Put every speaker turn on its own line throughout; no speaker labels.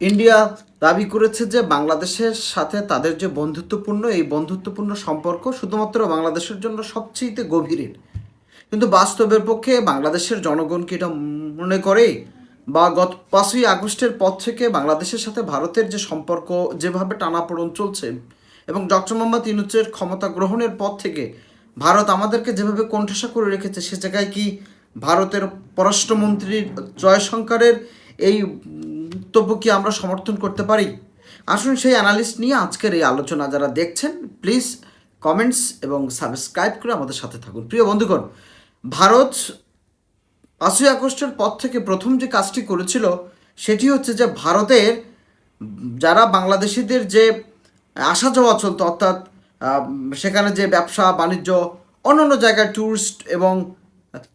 India দাবি করেছে যে বাংলাদেশের সাথে তাদের যে বন্ধুত্বপূর্ণ, এই বন্ধুত্বপূর্ণ সম্পর্ক শুধুমাত্র বাংলাদেশের জন্য সবচেয়ে গভীরের কিন্তু বাস্তবের পক্ষে বাংলাদেশের জনগণ কি এটা মনে করে? বা গত পাঁচই আগস্টের পর থেকে বাংলাদেশের সাথে ভারতের যে সম্পর্ক যেভাবে টানাপোড়ন চলছে এবং ডক্টর মোহাম্মদ ইনুচের ক্ষমতা গ্রহণের পর থেকে ভারত আমাদেরকে যেভাবে কণ্ঠাসা করে রেখেছে, সে জায়গায় কি ভারতের পররাষ্ট্রমন্ত্রী জয়শঙ্করের এই বক্তব্য কি আমরা সমর্থন করতে পারি? আসুন সেই অ্যানালিস্ট নিয়ে আজকের এই আলোচনা যারা দেখছেন প্লিজ কমেন্টস এবং সাবস্ক্রাইব করে আমাদের সাথে থাকুন। প্রিয় বন্ধুগণ, ভারত পাঁচই আগস্টের পর থেকে প্রথম যে কাজটি করেছিল, সেটি হচ্ছে যে ভারতের যারা বাংলাদেশিদের যে আসা যাওয়া চলতো, অর্থাৎ সেখানে যে ব্যবসা, বাণিজ্য, অন্যান্য জায়গায় ট্যুরিস্ট এবং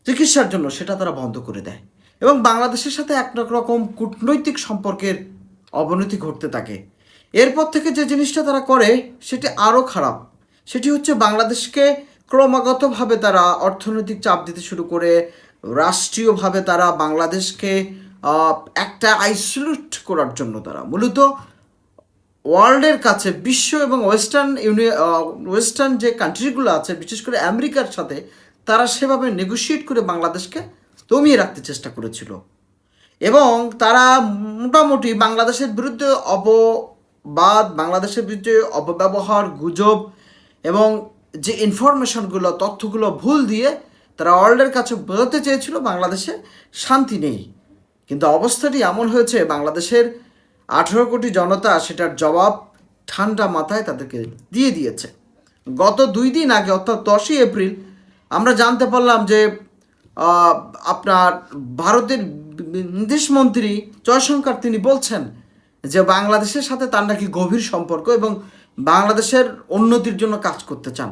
চিকিৎসার জন্য, সেটা তারা বন্ধ করে দেয়। এবং বাংলাদেশের সাথে এক রকম কূটনৈতিক সম্পর্কের অবনতি ঘটতে থাকে। এরপর থেকে যে জিনিসটা তারা করে, সেটি আরও খারাপ। সেটি হচ্ছে বাংলাদেশকে ক্রমাগতভাবে তারা অর্থনৈতিক চাপ দিতে শুরু করে, রাষ্ট্রীয়ভাবে তারা বাংলাদেশকে একটা আইসোলেট করার জন্য তারা। মূলত ওয়ার্ল্ডের কাছে, বিশ্ব এবং ওয়েস্টার্ন ইউনি ওয়েস্টার্ন যে কান্ট্রিগুলো আছে, বিশেষ করে আমেরিকার সাথে, তারা সেভাবে নেগোশিয়েট করে বাংলাদেশকে দমিয়ে রাখতে চেষ্টা করেছিল। এবং তারা মোটামুটি বাংলাদেশের বিরুদ্ধে অপবাদ বাংলাদেশের বিরুদ্ধে অপব্যবহার, গুজব এবং যে ইনফরমেশনগুলো তথ্যগুলো ভুল দিয়ে তারা ওয়ার্ল্ডের কাছে বোঝাতে চেয়েছিল, বাংলাদেশে শান্তি নেই। কিন্তু অবস্থাটি এমন হয়েছে, বাংলাদেশের আঠেরো কোটি জনতা সেটার জবাব ঠান্ডা মাথায় তাদেরকে দিয়ে দিয়েছে। গত দুই দিন আগে, অর্থাৎ দশই এপ্রিল, আমরা জানতে পারলাম যে আপনার ভারতের বিদেশমন্ত্রী জয়শঙ্কর তিনি বলছেন যে বাংলাদেশের সাথে তার নাকি গভীর সম্পর্ক এবং বাংলাদেশের উন্নতির জন্য কাজ করতে চান।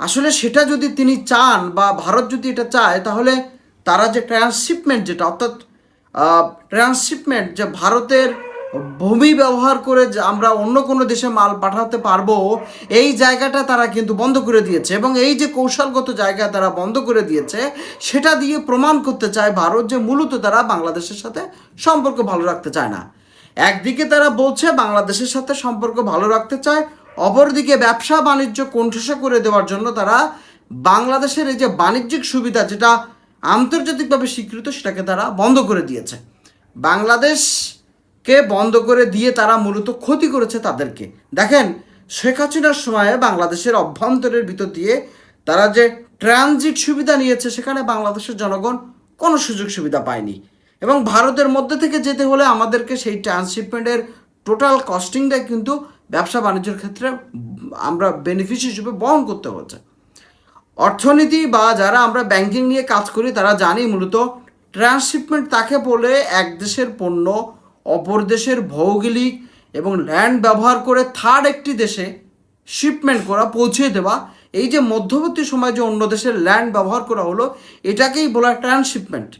আসলে সেটা যদি তিনি চান বা ভারত যদি এটা চায়, তাহলে তারা যে ট্রান্সশিপমেন্ট যেটা, অর্থাৎ ট্রান্সশিপমেন্ট যে ভারতের ভূমি ব্যবহার করে আমরা অন্য কোনো দেশে মাল পাঠাতে পারব, এই জায়গাটা তারা কিন্তু বন্ধ করে দিয়েছে এবং এই যে কৌশলগত জায়গা তারা বন্ধ করে দিয়েছে, সেটা দিয়ে প্রমাণ করতে চায় ভারত যে মূলত তারা বাংলাদেশের সাথে সম্পর্ক ভালো রাখতে চায় না। একদিকে তারা বলছে বাংলাদেশের সাথে সম্পর্ক ভালো রাখতে চায়, অপরদিকে ব্যবসা বাণিজ্য কোণঠাসা করে দেওয়ার জন্য তারা বাংলাদেশের এই যে বাণিজ্যিক সুবিধা যেটা আন্তর্জাতিকভাবে স্বীকৃত সেটাকে তারা বন্ধ করে দিয়েছে। বাংলাদেশকে বন্ধ করে দিয়ে তারা মূলত ক্ষতি করেছে তাদেরকে। দেখেন, শেখ হাসিনার সময়ে বাংলাদেশের অভ্যন্তরের ভিতর দিয়ে তারা যে ট্রানজিট সুবিধা নিয়েছে, সেখানে বাংলাদেশের জনগণ কোনো সুযোগ সুবিধা পায়নি। এবং ভারতের মধ্যে থেকে যেতে হলে আমাদেরকে সেই ট্রান্সশিপমেন্টের টোটাল কস্টিংটাই কিন্তু ব্যবসা বাণিজ্যের ক্ষেত্রে আমরা বেনিফিট হিসেবে বহন করতে হচ্ছে। অর্থনীতি বা যারা আমরা ব্যাংকিং নিয়ে কাজ করি, তারা জানি মূলত ট্রান্সশিপমেন্ট তাকে বলে এক দেশের পণ্য অপর দেশের ভৌগোলিক এবং ল্যান্ড ব্যবহার করে থার্ড একটি দেশে শিপমেন্ট করা, পৌঁছে দেওয়া, এই যে মধ্যবর্তী সময় যে অন্য দেশের ল্যান্ড ব্যবহার করা হলো, এটাকেই বলা ট্রান্সশিপমেন্ট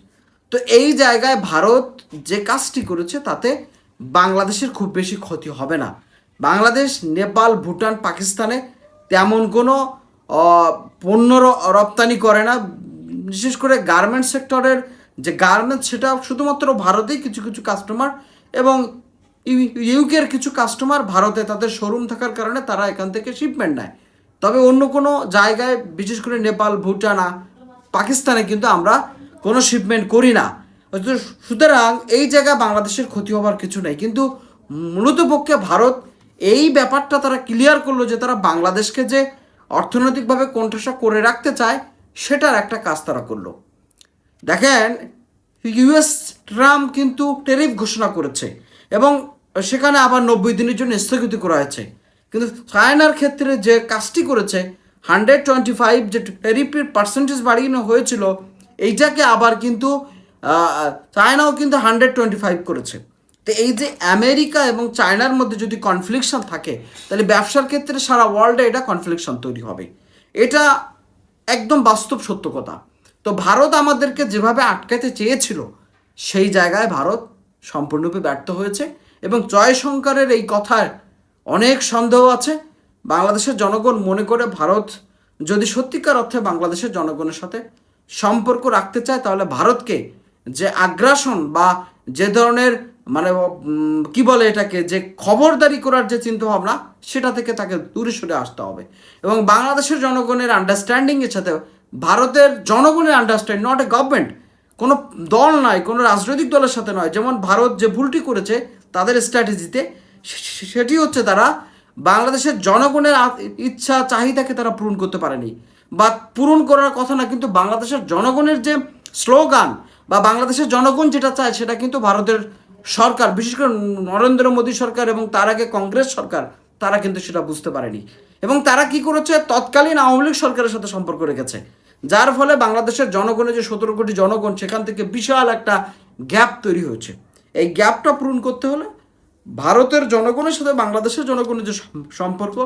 তো এই জায়গায় ভারত যে কাজটি করেছে, তাতে বাংলাদেশের খুব বেশি ক্ষতি হবে না। বাংলাদেশ, নেপাল, ভুটান, পাকিস্তানে তেমন কোনো পণ্য রপ্তানি করে না। বিশেষ করে গার্মেন্টস সেক্টরের যে গার্মেন্টস সেটা শুধুমাত্র ভারতেই কিছু কিছু কাস্টমার এবং ইউ- ইউকের কিছু কাস্টমার ভারতে তাদের শোরুম থাকার কারণে তারা এখান থেকে শিপমেন্ট নেয়। তবে অন্য কোনো জায়গায়, বিশেষ করে নেপাল, ভুটান পাকিস্তানে কিন্তু আমরা কোনো শিপমেন্ট করি না। সুতরাং এই জায়গায় বাংলাদেশের ক্ষতি হবার কিছু নেই। কিন্তু মূলত পক্ষে ভারত এই ব্যাপারটা তারা ক্লিয়ার করল যে তারা বাংলাদেশকে যে অর্থনৈতিকভাবে কোণঠাসা করে রাখতে চায়, সেটার একটা কাজ তারা করল। দেখেন ইউএস ট্রাম্প কিন্তু টেরিফ ঘোষণা করেছে এবং সেখানে আবার নব্বই দিনের জন্য স্থগিত করা হয়েছে। কিন্তু চায়নার ক্ষেত্রে যে কাজটি করেছে হান্ড্রেড টোয়েন্টি ফাইভ যে টেরিফের পার্সেন্টেজ বাড়িয়ে হয়েছিল, এইটাকে আবার কিন্তু চায়নাও কিন্তু হান্ড্রেড টোয়েন্টি ফাইভ করেছে। তো এই যে আমেরিকা এবং চায়নার মধ্যে যদি কনফ্লিকশন থাকে, তাহলে ব্যবসার ক্ষেত্রে সারা ওয়ার্ল্ডে এটা কনফ্লিকশন তৈরি হবে। এটা একদম বাস্তব সত্য কথা। তো ভারত আমাদেরকে যেভাবে আটকাতে চেয়েছিল, সেই জায়গায় ভারত সম্পূর্ণরূপে ব্যর্থ হয়েছে এবং জয়শঙ্করের এই কথার অনেক সন্দেহ আছে। বাংলাদেশের জনগণ মনে করে ভারত যদি সত্যিকার অর্থে বাংলাদেশের জনগণের সাথে সম্পর্ক রাখতে চায়, তাহলে ভারতকে যে আগ্রাসন বা যে ধরনের মানে কি বলে এটাকে, যে খবরদারি করার যে চিন্তা ভাবনা সেটা থেকে তাকে দূরে সরে আসতে হবে। এবং বাংলাদেশের জনগণের আন্ডারস্ট্যান্ডিংয়ের সাথে ভারতের জনগণের আন্ডারস্ট্যান্ড নট এ গভর্নমেন্ট কোনো দল নয় কোনো রাজনৈতিক দলের সাথে নয়। যেমন ভারত যে ভুলটি করেছে তাদের স্ট্র্যাটেজিতে সেটি হচ্ছে তারা বাংলাদেশের জনগণের ইচ্ছা, চাহিদাকে তারা পূরণ করতে পারেনি। বা পূরণ করার কথা না, কিন্তু বাংলাদেশের জনগণের যে স্লোগান বা বাংলাদেশের জনগণ যেটা চায়, সেটা কিন্তু ভারতের সরকার, বিশেষ করে নরেন্দ্র মোদী সরকার এবং তার আগে কংগ্রেস সরকার, তারা কিন্তু সেটা বুঝতে পারেনি। এবং তারা কি করেছে? তৎকালীন আওয়ামী লীগ সরকারের সাথে সম্পর্ক রেখেছে। যার ফলে বাংলাদেশের জনগণের যে সতেরো কোটি জনগণ, সেখান থেকে বিশাল একটা গ্যাপ তৈরি হয়েছে। এই গ্যাপটা পূরণ করতে হলে ভারতের জনগণের সাথে বাংলাদেশের জনগণের যে সম্পর্ক,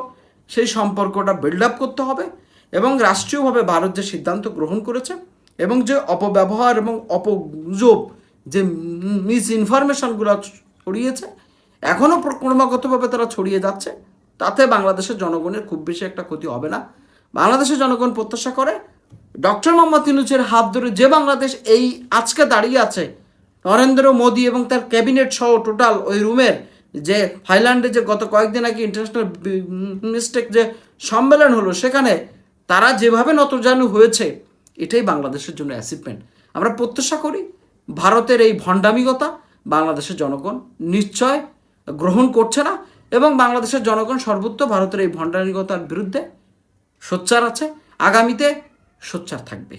সেই সম্পর্কটা বিল্ড আপ করতে হবে এবং রাষ্ট্রীয়ভাবে ভারত যে সিদ্ধান্ত গ্রহণ করেছে এবং যে অপব্যবহার এবং অপগুজব যে মিস ইনফরমেশনগুলো ছড়িয়েছে এখনও ক্রমাগতভাবে তারা ছড়িয়ে যাচ্ছে। তাতে বাংলাদেশের জনগণের খুব বেশি একটা ক্ষতি হবে না। বাংলাদেশের জনগণ প্রত্যাশা করে ডক্টর মোহাম্মদ ইউনুসের হাত ধরে যে বাংলাদেশ এই আজকে দাঁড়িয়ে আছে, নরেন্দ্র মোদী এবং তার ক্যাবিনেট সহ টোটাল ওই রুমের যে থাইল্যান্ডে যে গত কয়েকদিন আগে ইন্টারন্যাশনাল মিস্টেক যে সম্মেলন হলো, সেখানে তারা যেভাবে নতজানু হয়েছে, এটাই বাংলাদেশের জন্য অ্যাচিভমেন্ট আমরা প্রত্যাশা করি ভারতের এই ভণ্ডামিকতা বাংলাদেশের জনগণ নিশ্চয় গ্রহণ করছে না এবং বাংলাদেশের জনগণ সর্বত্র ভারতের এই ভণ্ডামিকতার বিরুদ্ধে সোচ্চার আছে। আগামীতে সোচ্চার থাকবে।